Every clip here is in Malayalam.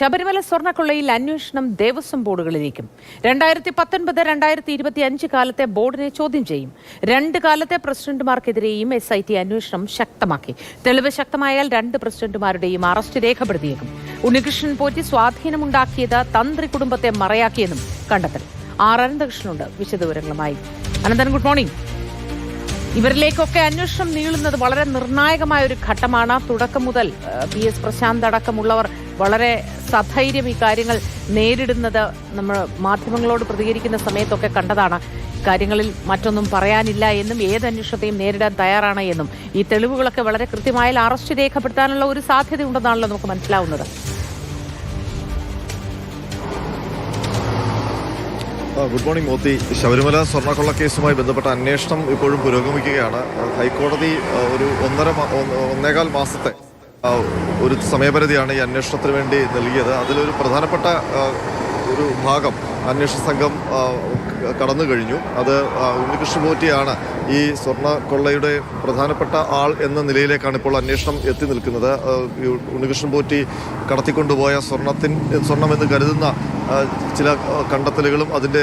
ശബരിമല സ്വർണക്കൊള്ളയിൽ അന്വേഷണം ദേവസ്വം ബോർഡുകളിലേക്കും രണ്ടായിരത്തി പത്തൊൻപത് രണ്ടായിരത്തി ഇരുപത്തി അഞ്ച് കാലത്തെ ബോർഡിനെ ചോദ്യം ചെയ്യും. രണ്ട് കാലത്തെ പ്രസിഡന്റുമാർക്കെതിരെയും എസ് ഐ ടി അന്വേഷണം ശക്തമാക്കി. തെളിവ് ശക്തമായാൽ രണ്ട് പ്രസിഡന്റുമാരുടെയും അറസ്റ്റ് രേഖപ്പെടുത്തിയേക്കും. ഉണ്ണികൃഷ്ണൻ പോറ്റി സ്വാധീനമുണ്ടാക്കിയത് തന്ത്രി കുടുംബത്തെ മറയാക്കിയെന്നും കണ്ടെത്തൽ. ആർ അനന്തകൃഷ്ണനുണ്ട് വിശദവിവരങ്ങളുമായി. അനന്തൻ ഗുഡ് മോർണിംഗ് ഇവരിലേക്കൊക്കെ അന്വേഷണം നീളുന്നത് വളരെ നിർണായകമായ ഒരു ഘട്ടമാണ്. തുടക്കം മുതൽ പി എസ് പ്രശാന്ത് അടക്കമുള്ളവർ വളരെ സധൈര്യം കാര്യങ്ങൾ നേരിടുന്നത് നമ്മൾ മാധ്യമങ്ങളോട് പ്രതികരിക്കുന്ന സമയത്തൊക്കെ കണ്ടതാണ്. കാര്യങ്ങളിൽ മറ്റൊന്നും പറയാനില്ല എന്നും ഏത് അന്വേഷണത്തെയും നേരിടാൻ തയ്യാറാണ് എന്നും. ഈ തെളിവുകളൊക്കെ വളരെ കൃത്യമായി അറസ്റ്റ് രേഖപ്പെടുത്താനുള്ള ഒരു സാധ്യത ഉണ്ടെന്നാണല്ലോ നമുക്ക് മനസ്സിലാവുന്നത്. Good morning Moti. ശബരിമല സ്വർണക്കൊള്ള കേസുമായി ബന്ധപ്പെട്ട അന്വേഷണം ഇപ്പോഴും പുരോഗമിക്കുകയാണ്. ഹൈക്കോടതി ഒരു ഒന്നര ഒന്നേകാൽ മാസത്തെ ഒരു സമയപരിധിയാണ് ഈ അന്വേഷണത്തിന് വേണ്ടി നൽകിയത്. അതിലൊരു പ്രധാനപ്പെട്ട ഒരു ഭാഗം അന്വേഷണ സംഘം കടന്നു കഴിഞ്ഞു. അത് ഉണ്ണികൃഷ്ണമൂർത്തിയാണ് ഈ സ്വർണ കൊള്ളയുടെ പ്രധാനപ്പെട്ട ആൾ എന്ന നിലയിലേക്കാണ് ഇപ്പോൾ അന്വേഷണം എത്തി നിൽക്കുന്നത്. ഉണ്ണികൃഷ്ണൻ പോറ്റി കടത്തിക്കൊണ്ടുപോയ സ്വർണത്തിൻ സ്വർണമെന്ന് കരുതുന്ന ചില കണ്ടെത്തലുകളും അതിന്റെ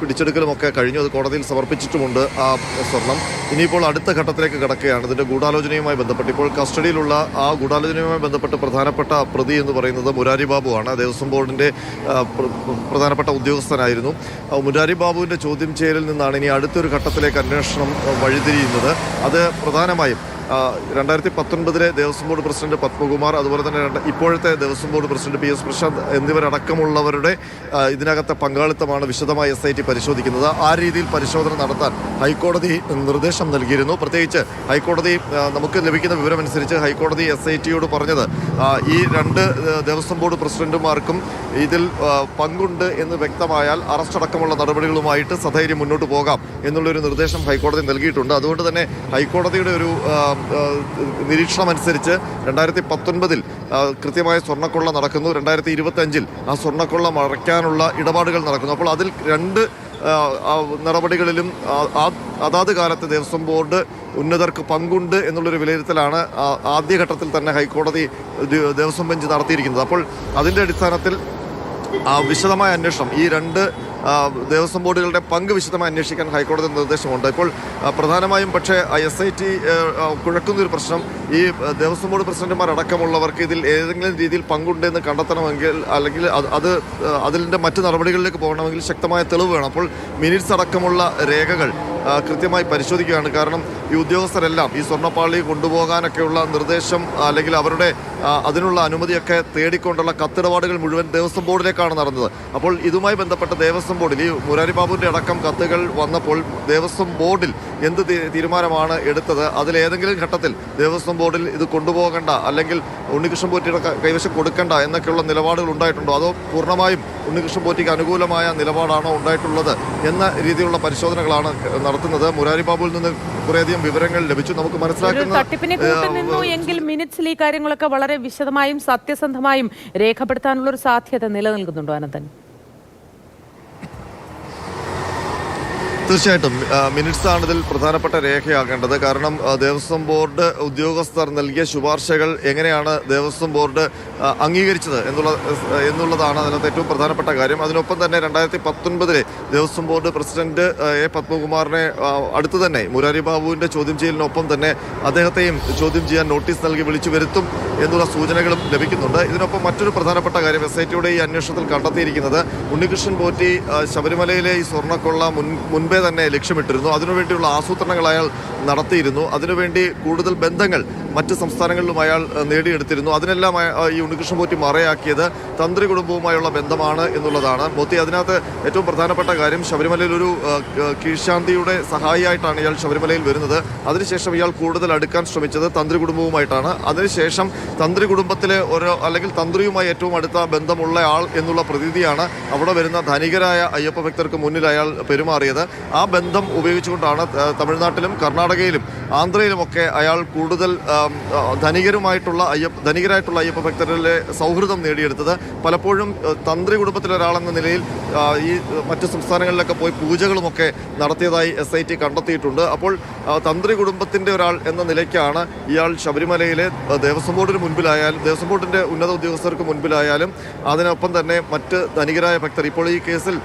പിടിച്ചെടുക്കലും ഒക്കെ കഴിഞ്ഞു. അത് കോടതിയിൽ സമർപ്പിച്ചിട്ടുമുണ്ട് ആ സ്വർണം. ഇനിയിപ്പോൾ അടുത്ത ഘട്ടത്തിലേക്ക് കിടക്കുകയാണ്. ഇതിന്റെ ഗൂഢാലോചനയുമായി ബന്ധപ്പെട്ട് ഇപ്പോൾ കസ്റ്റഡിയിലുള്ള ആ ഗൂഢാലോചനയുമായി ബന്ധപ്പെട്ട് പ്രധാനപ്പെട്ട പ്രതി എന്ന് പറയുന്നത് മുരാരി ബാബുവാണ് ദേവസ്വം ബോർഡിന്റെ പ്രധാനപ്പെട്ട ഉദ്യോഗസ്ഥനായിരുന്നു. മുരാരി ബാബുവിന്റെ ചോദ്യം ചെയ്യലിൽ നിന്നാണ് ഇനി അടുത്തൊരു ഘട്ടത്തിലേക്ക് അന്വേഷണം വഴിതിരിയുന്നത്. അത് പ്രധാനമായും രണ്ടായിരത്തി പത്തൊൻപതിലെ ദേവസ്വം ബോർഡ് പ്രസിഡന്റ് പത്മകുമാർ അതുപോലെ തന്നെ ഇപ്പോഴത്തെ Devaswom board president P S Prashanth എന്നിവരടക്കമുള്ളവരുടെ ഇതിനകത്തെ പങ്കാളിത്തമാണ് വിശദമായി എസ് ഐ ടി പരിശോധിക്കുന്നത്. ആ രീതിയിൽ പരിശോധന നടത്താൻ ഹൈക്കോടതി നിർദ്ദേശം നൽകിയിരുന്നു. പ്രത്യേകിച്ച് ഹൈക്കോടതി നമുക്ക് ലഭിക്കുന്ന വിവരമനുസരിച്ച് ഹൈക്കോടതി എസ് ഐ ടിയോട് പറഞ്ഞത് ഈ രണ്ട് ദേവസ്വം ബോർഡ് പ്രസിഡന്റുമാർക്കും ഇതിൽ പങ്കുണ്ട് എന്ന് വ്യക്തമായാൽ അറസ്റ്റ് അടക്കമുള്ള നടപടികളുമായിട്ട് സധൈര്യം മുന്നോട്ട് പോകാം എന്നുള്ളൊരു നിർദ്ദേശം ഹൈക്കോടതി നൽകിയിട്ടുണ്ട്. അതുകൊണ്ട് തന്നെ ഹൈക്കോടതിയുടെ ഒരു ആ, ആ, നിരീക്ഷണം അനുസരിച്ച് രണ്ടായിരത്തി പത്തൊൻപതിൽ കൃത്യമായ സ്വർണക്കൊള്ള നടക്കുന്നു. രണ്ടായിരത്തി ഇരുപത്തി അഞ്ചിൽ ആ സ്വർണക്കൊള്ള മറയ്ക്കാനുള്ള ഇടപാടുകൾ നടക്കുന്നു. അപ്പോൾ അതിൽ രണ്ട് നടപടികളിലും അതാത് കാലത്ത് ദേവസ്വം ബോർഡ് ഉന്നതർക്ക് പങ്കുണ്ട് എന്നുള്ളൊരു വിലയിരുത്തലാണ് ആദ്യഘട്ടത്തിൽ തന്നെ ഹൈക്കോടതി ദേവസ്വം ബെഞ്ച് നടത്തിയിരിക്കുന്നത്. അപ്പോൾ അതിന്റെ അടിസ്ഥാനത്തിൽ വിശദമായ അന്വേഷണം ഈ രണ്ട് ദേവസ്വം ബോർഡുകളുടെ പങ്ക് വിശദമായി അന്വേഷിക്കാൻ ഹൈക്കോടതി നിർദ്ദേശമുണ്ട്. ഇപ്പോൾ പ്രധാനമായും പക്ഷേ എസ് ഐ ടി കുഴക്കുന്ന ഒരു പ്രശ്നം ഈ ദേവസ്വം ബോർഡ് പ്രസിഡന്റുമാരടക്കമുള്ളവർക്ക് ഇതിൽ ഏതെങ്കിലും രീതിയിൽ പങ്കുണ്ടെന്ന് കണ്ടെത്തണമെങ്കിൽ അല്ലെങ്കിൽ അത് അതിന്റെ മറ്റ് നടപടികളിലേക്ക് പോകണമെങ്കിൽ ശക്തമായ തെളിവ് വേണം. അപ്പോൾ മിനിറ്റ്സ് അടക്കമുള്ള രേഖകൾ കൃത്യമായി പരിശോധിക്കുകയാണ്. കാരണം ഈ ഉദ്യോഗസ്ഥരെല്ലാം ഈ സ്വർണപ്പാളി കൊണ്ടുപോകാനൊക്കെയുള്ള നിർദ്ദേശം അല്ലെങ്കിൽ അവരുടെ അതിനുള്ള അനുമതിയൊക്കെ തേടിക്കൊണ്ടുള്ള കത്തിടപാടുകൾ മുഴുവൻ ദേവസ്വം ബോർഡിലേക്കാണ് നടന്നത്. അപ്പോൾ ഇതുമായി ബന്ധപ്പെട്ട ദേവസ്വം ബോർഡിൽ ഈ മുരാരി ബാബുവിന്റെ അടക്കം കത്തുകൾ വന്നപ്പോൾ ദേവസ്വം ബോർഡിൽ എന്ത് തീരുമാനമാണ് എടുത്തത്? അതിലേതെങ്കിലും ഘട്ടത്തിൽ ദേവസ്വം ബോർഡിൽ ഇത് കൊണ്ടുപോകണ്ട അല്ലെങ്കിൽ ഉണ്ണികൃഷ്ണൻ പോറ്റിയുടെ കൈവശം കൊടുക്കണ്ട എന്നൊക്കെയുള്ള നിലപാടുകൾ ഉണ്ടായിട്ടുണ്ടോ? അതോ പൂർണമായും ഉണ്ണികൃഷ്ണൻ പോറ്റിക്ക് അനുകൂലമായ നിലപാടാണോ ഉണ്ടായിട്ടുള്ളത് എന്ന രീതിയിലുള്ള പരിശോധനകളാണ് നടത്തുന്നത്. മുരാരി ബാബുവിൽ നിന്ന് കുറേയധികം വിവരങ്ങൾ ലഭിച്ചു. നമുക്ക് ഒരു മനസ്സിലാക്കുന്ന തട്ടിപ്പിനെ കൂട്ടുനിന്നു എങ്കിൽ മിനിറ്റ്സിൽ ഈ കാര്യങ്ങളൊക്കെ വളരെ വിശദമായും സത്യസന്ധമായും രേഖപ്പെടുത്താനുള്ള ഒരു സാധ്യത നിലനിൽക്കുന്നുണ്ടോ അനന്തൻ? തീർച്ചയായിട്ടും. മിനിറ്റ്സ് ആണ് ഇതിൽ പ്രധാനപ്പെട്ട രേഖയാകേണ്ടത്. കാരണം ദേവസ്വം ബോർഡ് ഉദ്യോഗസ്ഥർ നൽകിയ ശുപാർശകൾ എങ്ങനെയാണ് ദേവസ്വം ബോർഡ് അംഗീകരിച്ചത് എന്നുള്ള എന്നുള്ളതാണ് അതിനകത്ത് ഏറ്റവും പ്രധാനപ്പെട്ട കാര്യം. അതിനൊപ്പം തന്നെ രണ്ടായിരത്തി പത്തൊൻപതിലെ ദേവസ്വം ബോർഡ് പ്രസിഡന്റ് എ പത്മകുമാറിനെ അടുത്ത് തന്നെ മുരാരി ബാബുവിന്റെ ചോദ്യം ചെയ്യലിനൊപ്പം തന്നെ അദ്ദേഹത്തെയും ചോദ്യം ചെയ്യാൻ നോട്ടീസ് നൽകി വിളിച്ചു വരുത്തും എന്നുള്ള സൂചനകളും ലഭിക്കുന്നുണ്ട്. ഇതിനൊപ്പം മറ്റൊരു പ്രധാനപ്പെട്ട കാര്യം എസ് ഐ ടിയുടെ ഈ അന്വേഷണത്തിൽ കണ്ടെത്തിയിരിക്കുന്നത് ഉണ്ണികൃഷ്ണൻ പോറ്റി ശബരിമലയിലെ ഈ സ്വർണക്കൊള്ള മുൻ മുൻപേ തന്നെ ലക്ഷ്യമിട്ടിരുന്നു. അതിനുവേണ്ടിയുള്ള ആസൂത്രണങ്ങൾ അയാൾ നടത്തിയിരുന്നു. അതിനുവേണ്ടി കൂടുതൽ ബന്ധങ്ങൾ മറ്റ് സംസ്ഥാനങ്ങളിലും അയാൾ നേടിയെടുത്തിരുന്നു. അതിനെല്ലാം ഈ ഉണ്ണികൃഷ്ണൻ പോറ്റി മറയാക്കിയത് തന്ത്രി കുടുംബവുമായുള്ള ബന്ധമാണ് എന്നുള്ളതാണ്. മോത്തി അതിനകത്ത് ഏറ്റവും പ്രധാനപ്പെട്ട കാര്യം ശബരിമലയിൽ ഒരു കീഴ്ശാന്തിയുടെ സഹായിയായിട്ടാണ് ഇയാൾ ശബരിമലയിൽ വരുന്നത്. അതിനുശേഷം ഇയാൾ കൂടുതൽ അടുക്കാൻ ശ്രമിച്ചത് തന്ത്രി കുടുംബവുമായിട്ടാണ്. അതിനുശേഷം തന്ത്രി കുടുംബത്തിലെ ഒരു അല്ലെങ്കിൽ തന്ത്രിയുമായി ഏറ്റവും അടുത്ത ബന്ധമുള്ള ആൾ എന്നുള്ള പ്രതീതിയാണ് അവിടെ വരുന്ന ധനികരായ അയ്യപ്പ ഭക്തർക്ക് മുന്നിൽ അയാൾ പെരുമാറിയത്. ആ ബന്ധം ഉപയോഗിച്ചുകൊണ്ടാണ് തമിഴ്നാട്ടിലും കർണാടകയിലും ആന്ധ്രയിലുമൊക്കെ അയാൾ കൂടുതൽ ധനികരുമായിട്ടുള്ള അയ്യപ്പ ധനികരായിട്ടുള്ള അയ്യപ്പ ഭക്തരിലെ സൗഹൃദം നേടിയെടുത്തത്. പലപ്പോഴും തന്ത്രി കുടുംബത്തിലെ ഒരാളെന്ന നിലയിൽ ഈ മറ്റ് സംസ്ഥാനങ്ങളിലൊക്കെ പോയി പൂജകളുമൊക്കെ നടത്തിയതായി എസ് ഐ ടി കണ്ടെത്തിയിട്ടുണ്ട്. അപ്പോൾ തന്ത്രി കുടുംബത്തിന്റെ ഒരാൾ എന്ന നിലയ്ക്കാണ് ഇയാൾ ശബരിമലയിലെ ദേവസ്വം ബോർഡിന് മുൻപിലായാലും ദേവസ്വം ബോർഡിന്റെ ഉന്നത ഉദ്യോഗസ്ഥർക്ക് മുൻപിലായാലും അതിനൊപ്പം തന്നെ മറ്റ് ധനികരായ ഭക്തർ ഇപ്പോൾ ഈ കേസിൽ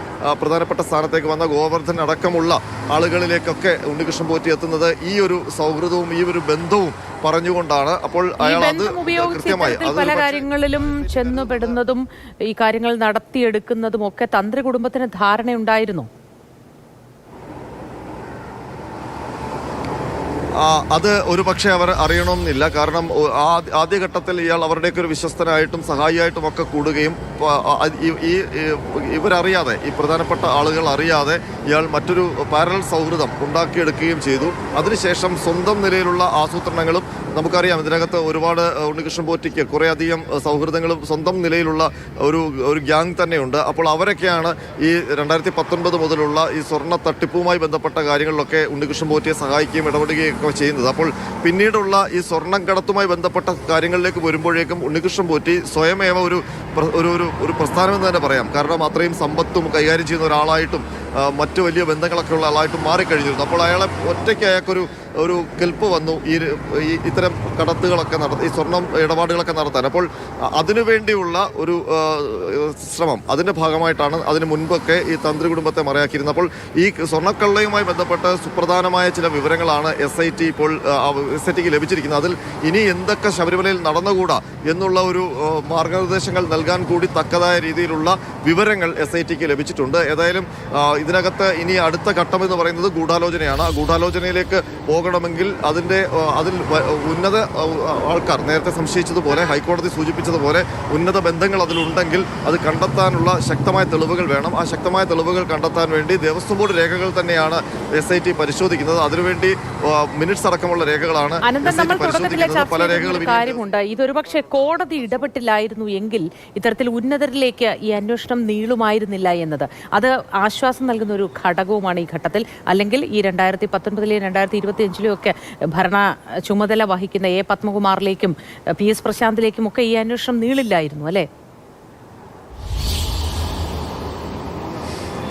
പ്രധാനപ്പെട്ട സ്ഥാനത്തേക്ക് വന്ന ഗോവർദ്ധൻ അടക്കമുള്ള ആളുകളിലേക്കൊക്കെ ഉണ്ണികൃഷ്ണൻ പോറ്റി എത്തുന്നത് ഈ ഒരു സൗഹൃദവും ഈ ഒരു ബന്ധവും പറഞ്ഞുകൊണ്ടാണ് അപ്പോൾ അയാൾ അത് കൃത്യമായി പല കാര്യങ്ങളിലും ചെന്നുപെടുന്നതും ഈ കാര്യങ്ങൾ നടത്തിയെടുക്കുന്നതും ഒക്കെ തന്ത്രി കുടുംബത്തിന് ധാരണയുണ്ടായിരുന്നു? അത് ഒരു പക്ഷേ അവർ അറിയണമെന്നില്ല. കാരണം ആദ്യഘട്ടത്തിൽ ഇയാൾ അവരുടെയൊക്കെ ഒരു വിശ്വസ്തനായിട്ടും സഹായിയായിട്ടും ഒക്കെ കൂടുകയും ഈ- ഇവരറിയാതെ ഈ പ്രധാനപ്പെട്ട ആളുകൾ അറിയാതെ ഇയാൾ മറ്റൊരു പാരൽ സൗഹൃദം ഉണ്ടാക്കിയെടുക്കുകയും ചെയ്തു. അതിനുശേഷം സ്വന്തം നിലയിലുള്ള ആസൂത്രണങ്ങളും നമുക്കറിയാം ഇതിനകത്ത് ഒരുപാട് ഉണ്ണികൃഷ്ണൻ പോറ്റിക്ക് കുറേയധികം സൗഹൃദങ്ങളും സ്വന്തം നിലയിലുള്ള ഒരു ഒരു ഗ്യാങ് തന്നെയുണ്ട്. അപ്പോൾ അവരൊക്കെയാണ് ഈ രണ്ടായിരത്തി പത്തൊൻപത് മുതലുള്ള ഈ സ്വർണ തട്ടിപ്പുമായി ബന്ധപ്പെട്ട കാര്യങ്ങളിലൊക്കെ ഉണ്ണികൃഷ്ണൻ പോറ്റിയെ സഹായിക്കുകയും ഇടപെടുകയും ഒക്കെ ചെയ്യുന്നത്. അപ്പോൾ പിന്നീടുള്ള ഈ സ്വർണം കടത്തുമായി ബന്ധപ്പെട്ട കാര്യങ്ങളിലേക്ക് വരുമ്പോഴേക്കും ഉണ്ണികൃഷ്ണൻ പോറ്റി സ്വയമേവ ഒരു ഒരു ഒരു പ്രസ്ഥാനമെന്ന് തന്നെ പറയാം. കാരണം അത്രയും സമ്പത്തും കൈകാര്യം ചെയ്യുന്ന ഒരാളായിട്ടും മറ്റു വലിയ ബന്ധങ്ങളൊക്കെ ഉള്ള ആളായിട്ട് മാറിക്കഴിഞ്ഞിരുന്നു. അപ്പോൾ അയാളെ ഒറ്റയ്ക്ക് അയാൾക്കൊരു ഒരു കെൽപ്പ് വന്നു. ഈ ഇത്തരം കടത്തുകളൊക്കെ നടത്തി ഈ സ്വർണം ഇടപാടുകളൊക്കെ നടത്താൻ. അപ്പോൾ അതിനു അതിനുവേണ്ടിയുള്ള ഒരു ശ്രമം അതിന്റെ ഭാഗമായിട്ടാണ് അതിന് മുൻപൊക്കെ ഈ തന്ത്രി കുടുംബത്തെ മറയാക്കിയിരുന്നത്. അപ്പോൾ ഈ സ്വർണക്കള്ളയുമായി ബന്ധപ്പെട്ട സുപ്രധാനമായ ചില വിവരങ്ങളാണ് എസ് ഐ ടി ഇപ്പോൾ എസ് ഐ ടിക്ക് ലഭിച്ചിരിക്കുന്നത്. അതിൽ ഇനി എന്തൊക്കെ ശബരിമലയിൽ നടന്നുകൂടാ? എന്നുള്ള ഒരു മാർഗനിർദ്ദേശങ്ങൾ നൽകാൻ കൂടി തക്കതായ രീതിയിലുള്ള വിവരങ്ങൾ എസ് ഐ ടിക്ക് ലഭിച്ചിട്ടുണ്ട്. ഏതായാലും ഇതിനകത്ത് ഇനി അടുത്ത ഘട്ടം എന്ന് പറയുന്നത് ഗൂഢാലോചനയാണ്. ആ ഗൂഢാലോചനയിലേക്ക് പോകണമെങ്കിൽ അതിന്റെ അതിൽ ഉന്നത ആൾക്കാർ നേരത്തെ സംശയിച്ചതുപോലെ ഹൈക്കോടതി സൂചിപ്പിച്ചതുപോലെ ഉന്നത ബന്ധങ്ങൾ അതിലുണ്ടെങ്കിൽ അത് കണ്ടെത്താനുള്ള ശക്തമായ തെളിവുകൾ വേണം. ആ ശക്തമായ തെളിവുകൾ കണ്ടെത്താൻ വേണ്ടി ദേവസ്വം ബോർഡ് രേഖകൾ തന്നെയാണ് എസ് ഐ ടി പരിശോധിക്കുന്നത്. അതിനുവേണ്ടി മിനിറ്റ്സ് അടക്കമുള്ള രേഖകളാണ് പല രേഖകളും ഇതൊരു ഇനിയുണ്ട്. കോടതി ഇടപെട്ടില്ലായിരുന്നു എങ്കിൽ ഇത്തരത്തിൽ ഉന്നതരിലേക്ക് ഈ അന്വേഷണം നീളുമായിരുന്നില്ല എന്നത്. അത് ആശ്വാസം നൽകുന്ന ഒരു ഘടകവുമാണ് ഈ ഘട്ടത്തിൽ. അല്ലെങ്കിൽ ഈ രണ്ടായിരത്തി പത്തൊൻപതിലെയും രണ്ടായിരത്തി ഇരുപത്തി അഞ്ചിലെയും ഒക്കെ ഭരണ ചുമതല വഹിക്കുന്ന എ പത്മകുമാറിലേക്കും പി എസ് പ്രശാന്തിലേക്കും ഒക്കെ ഈ അന്വേഷണം നീളില്ലായിരുന്നു അല്ലേ?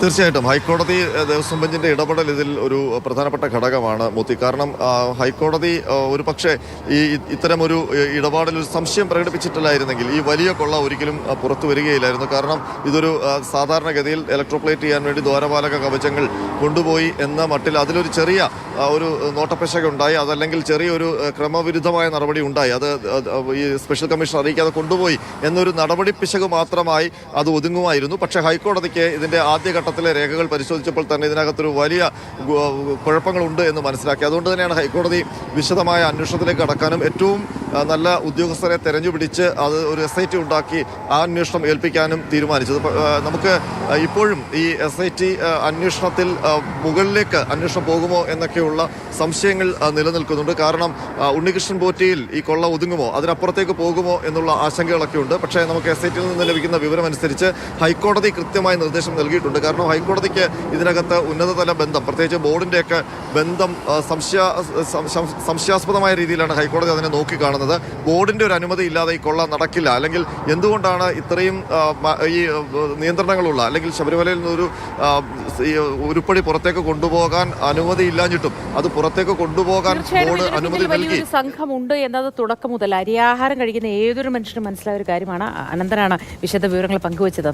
തീർച്ചയായിട്ടും. ഹൈക്കോടതി ദേവസ്വം ബെഞ്ചിന്റെ ഇടപെടൽ ഇതിൽ ഒരു പ്രധാനപ്പെട്ട ഘടകമാണ് മോത്തി കാരണം ഹൈക്കോടതി ഒരു പക്ഷേ ഈ ഇത്തരം ഒരു ഇടപാടിൽ ഒരു സംശയം പ്രകടിപ്പിച്ചിട്ടില്ലായിരുന്നെങ്കിൽ ഈ വലിയ കൊള്ള ഒരിക്കലും പുറത്തു വരികയില്ലായിരുന്നു. കാരണം ഇതൊരു സാധാരണഗതിയിൽ ഇലക്ട്രോപ്ലേറ്റ് ചെയ്യാൻ വേണ്ടി ദ്വാരപാലക കവചങ്ങൾ കൊണ്ടുപോയി എന്ന മട്ടിൽ അതിലൊരു ചെറിയ ഒരു നോട്ടപ്പശക ഉണ്ടായി. അതല്ലെങ്കിൽ ചെറിയൊരു ക്രമവിരുദ്ധമായ നടപടി ഉണ്ടായി. അത് ഈ സ്പെഷ്യൽ കമ്മീഷൻ അറിയിക്കാതെ കൊണ്ടുപോയി എന്നൊരു നടപടി പിശക് മാത്രമായി അത് ഒതുങ്ങുമായിരുന്നു. പക്ഷേ ഹൈക്കോടതിക്ക് ഇതിന്റെ ആദ്യഘട്ടത്തിലെ രേഖകൾ പരിശോധിച്ചപ്പോൾ തന്നെ ഇതിനകത്തൊരു വലിയ കുഴപ്പങ്ങളുണ്ട് എന്ന് മനസ്സിലാക്കി. അതുകൊണ്ട് തന്നെയാണ് ഹൈക്കോടതി വിശദമായ അന്വേഷണത്തിലേക്ക് കടക്കാനും ഏറ്റവും നല്ല ഉദ്യോഗസ്ഥരെ തെരഞ്ഞുപിടിച്ച് അത് ഒരു എസ് ഐ ടി ഉണ്ടാക്കി ആ അന്വേഷണം ഏൽപ്പിക്കാനും തീരുമാനിച്ചത്. നമുക്ക് ഇപ്പോഴും ഈ എസ് ഐ ടി അന്വേഷണത്തിൽ മുകളിലേക്ക് അന്വേഷണം പോകുമോ എന്നൊക്കെയുള്ള സംശയങ്ങൾ നിലനിൽക്കുന്നുണ്ട്. കാരണം ഉണ്ണികൃഷ്ണൻ പോറ്റിയിൽ ഈ കൊള്ള ഒതുങ്ങുമോ? അതിനപ്പുറത്തേക്ക് പോകുമോ എന്നുള്ള ആശങ്കകളൊക്കെ ഉണ്ട് പക്ഷേ നമുക്ക് എസ് ഐ ടിയിൽ നിന്ന് ലഭിക്കുന്ന വിവരമനുസരിച്ച് ഹൈക്കോടതി കൃത്യമായ നിർദ്ദേശം നൽകിയിട്ടുണ്ട്. കാരണം ഹൈക്കോടതിക്ക് ഇതിനകത്ത് ഉന്നതതല ബന്ധം പ്രത്യേകിച്ച് ബോർഡിന്റെയൊക്കെ ബന്ധം സംശയ സംശയാസ്പദമായ രീതിയിലാണ് ഹൈക്കോടതി അതിനെ നോക്കിക്കാണുന്നത് ബോർഡിന്റെ ഒരു അനുമതി ഇല്ലാതെ ഈ കൊള്ള നടക്കില്ല. അല്ലെങ്കിൽ എന്തുകൊണ്ടാണ് ഇത്രയും ഈ നിയന്ത്രണങ്ങളുള്ള അല്ലെങ്കിൽ ശബരിമലയിൽ നിന്നൊരു ഉരുപ്പടി പുറത്തേക്ക് കൊണ്ടുപോകാൻ അനുമതി ഇല്ലാഞ്ഞിട്ടും അത് പുറത്തേക്ക് കൊണ്ടുപോകാൻ ബോർഡ് അനുമതി നൽകി. സംഘമുണ്ട് എന്നത് തുടക്കം മുതൽ. അരിയാഹാരം കഴിക്കുന്ന ഏതൊരു മനുഷ്യനും മനസ്സിലായ ഒരു കാര്യമാണ്. അനന്തനാണ് വിശദ വിവരങ്ങൾ പങ്കുവച്ചത്.